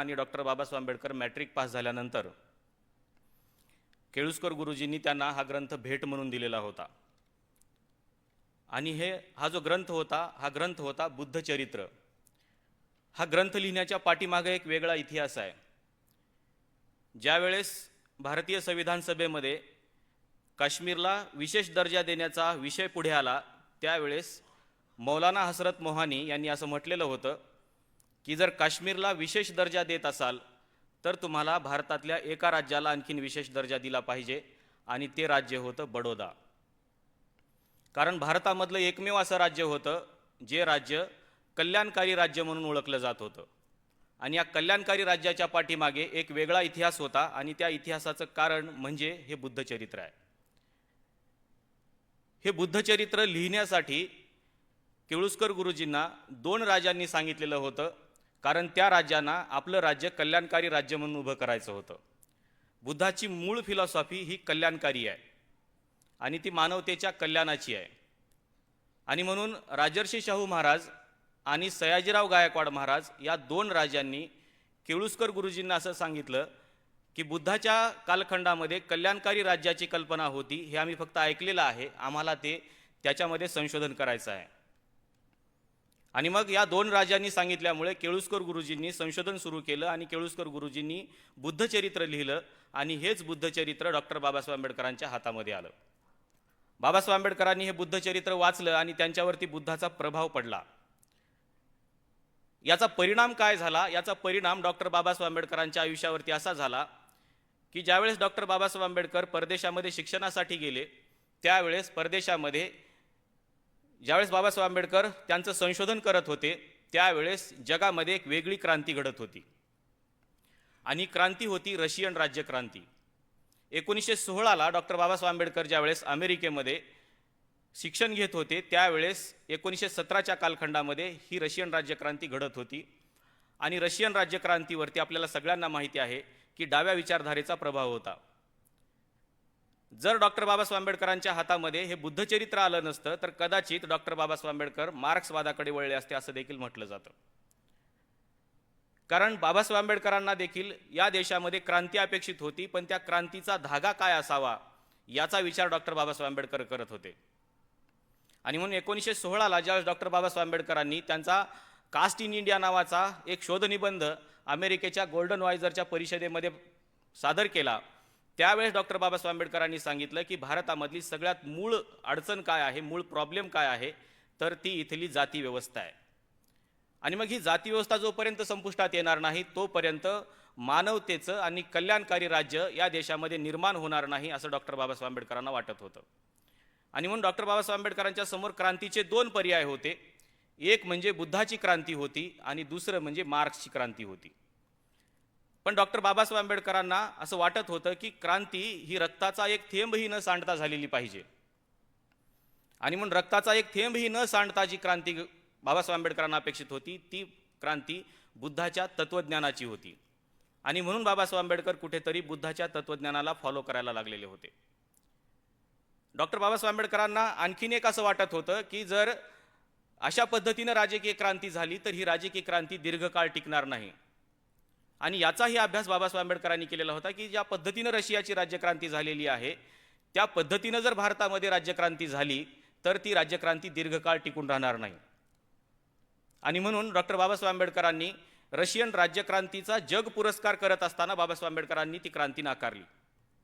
आणि doctor Babasaheb Ambedkar matric pass झाल्यानंतर केळुस्कर गुरुजींनी त्यांना हा ग्रंथ भेट म्हणून दिलेला होता. आणि हे हा जो ग्रंथ होता हा ग्रंथ होता बुद्धचरित्र हा ग्रंथ लिहिण्याच्या पाठीमागे एक वेगळा इतिहास आहे. ज्यावेळेस भारतीय संविधान सभेमध्ये काश्मीरला विशेष दर्जा देण्याचा विषय पुढे आला त्यावेळेस मौलाना हसरत मोहानी यांनी असं म्हटलेलं होतं की जर काश्मीरला विशेष दर्जा देत असाल तर तुम्हाला भारतातल्या एका राज्याला आणखीन विशेष दर्जा दिला पाहिजे आणि ते राज्य होतं बडोदा. कारण भारतामधलं एकमेव असं राज्य होतं जे राज्य कल्याणकारी राज्य म्हणून ओळखलं जात होतं. आणि या कल्याणकारी राज्याच्या पाठीमागे एक वेगळा इतिहास होता आणि त्या इतिहासाचं कारण म्हणजे हे बुद्धचरित्र आहे. हे बुद्धचरित्र लिहिण्यासाठी केळुस्कर गुरुजींना दोन राजांनी सांगितलेलं होतं कारण त्या राज्यांना आपलं राज्य कल्याणकारी राज्य म्हणून उभं करायचं होतं. बुद्धाची मूळ फिलॉसॉफी ही कल्याणकारी आहे. आणि ती मानवतेच्या कल्याणाची आहे. आणि म्हणून राजर्षी शाहू महाराज आणि सयाजीराव गायकवाड महाराज या दोन राजांनी केळुस्कर गुरुजींना असं सांगितलं की बुद्धाच्या कालखंडामध्ये कल्याणकारी राज्याची कल्पना होती हे आम्ही फक्त ऐकलेलं आहे. आम्हाला ते त्याच्यामध्ये संशोधन करायचं आहे. आणि मग या दोन राजांनी सांगितल्यामुळे केळुस्कर गुरुजींनी संशोधन सुरू केलं आणि केळुस्कर गुरुजींनी बुद्धचरित्र लिहिलं आणि हेच बुद्धचरित्र डॉक्टर बाबासाहेब आंबेडकरांच्या हातामध्ये आलं. बाबासाहेब आंबेडकरांनी हे बुद्धचरित्र वाचलं आणि त्यांच्यावरती बुद्धाचा प्रभाव पडला. याचा परिणाम काय झाला? याचा परिणाम डॉक्टर बाबासाहेब आंबेडकरांच्या आयुष्यावरती असा झाला की ज्यावेळेस डॉक्टर बाबासाहेब आंबेडकर परदेशामध्ये शिक्षणासाठी गेले त्यावेळेस परदेशामध्ये ज्यावेळेस बाबासाहेब आंबेडकर त्यांचं संशोधन करत होते त्यावेळेस जगामध्ये एक वेगळी क्रांती घडत होती. आणि क्रांती होती रशियन राज्यक्रांती एकोणीसशे सोळाला डॉक्टर बाबासाहेब आंबेडकर ज्यावेळेस अमेरिकेमध्ये शिक्षण घेत होते त्यावेळेस एकोणीसशे सतराच्या कालखंडामध्ये ही रशियन राज्यक्रांती घडत होती. आणि रशियन राज्यक्रांतीवरती आपल्याला सगळ्यांना माहिती आहे की डाव्या विचारधारेचा प्रभाव होता. जर डॉक्टर बाबासाहेब आंबेडकरांच्या हातामध्ये हे बुद्धचरित्र आलं नसतं तर कदाचित डॉक्टर बाबासाहेब आंबेडकर मार्क्सवादाकडे वळले असते असं देखील म्हटलं जातं. कारण बाबासाहेब आंबेडकरांना देखील या देशामध्ये क्रांती अपेक्षित होती पण त्या क्रांतीचा धागा काय असावा याचा विचार डॉक्टर बाबासाहेब आंबेडकर करत होते. आणि म्हणून एकोणीसशे सोळाला ज्यावेळेस डॉक्टर बाबासाहेब आंबेडकरांनी त्यांचा कास्ट इन इंडिया नावाचा एक शोधनिबंध अमेरिकेच्या गोल्डन वायझरच्या परिषदेमध्ये सादर केला त्यावेळेस डॉक्टर बाबासाहेब आंबेडकरांनी सांगितलं की भारतामधली सगळ्यात मूळ अडचण काय आहे मूळ प्रॉब्लेम काय आहे तर ती इथली जाती व्यवस्था आहे. आणि मग ही जाती व्यवस्था जोपर्यंत संपुष्टात येणार नाही तोपर्यंत मानवतेचं आणि कल्याणकारी राज्य या देशामध्ये निर्माण होणार नाही असं डॉक्टर बाबासाहेब आंबेडकरांना वाटत होतं. आणि म्हणून डॉक्टर बाबासाहेब आंबेडकरांच्या समोर क्रांतीचे दोन पर्याय होते. एक म्हणजे बुद्धाची क्रांती होती आणि दुसरं म्हणजे मार्क्सची क्रांती होती. पण डॉक्टर बाबासाहेब आंबेडकरांना असं वाटत होतं की क्रांती ही रक्ताचा एक थेंबही न सांडता झालेली पाहिजे. आणि म्हणून रक्ताचा एक थेंबही न सांडता जी क्रांती बाबासाहेब आंबेडकरांना अपेक्षित होती ती क्रांती बुद्धाच्या तत्त्वज्ञानाची होती. आणि म्हणून बाबासाहेब आंबेडकर कुठेतरी बुद्धाच्या तत्त्वज्ञानाला फॉलो करायला लागलेले होते. डॉक्टर बाबासाहेब आंबेडकरांना आणखीन एक असं वाटत होतं की जर अशा पद्धतीनं राजकीय क्रांती झाली तर ही राजकीय क्रांती दीर्घकाळ टिकणार नाही. आणि याचाही अभ्यास बाबासाहेब आंबेडकरांनी केलेला होता की ज्या पद्धतीनं रशियाची राज्यक्रांती झालेली आहे त्या पद्धतीनं जर भारतामध्ये राज्यक्रांती झाली तर ती राज्यक्रांती दीर्घकाळ टिकून राहणार नाही. आणि म्हणून डॉक्टर बाबासाहेब आंबेडकरांनी रशियन राज्यक्रांतीचा जग पुरस्कार करत असताना बाबासाहेब आंबेडकरांनी ती क्रांती नाकारली.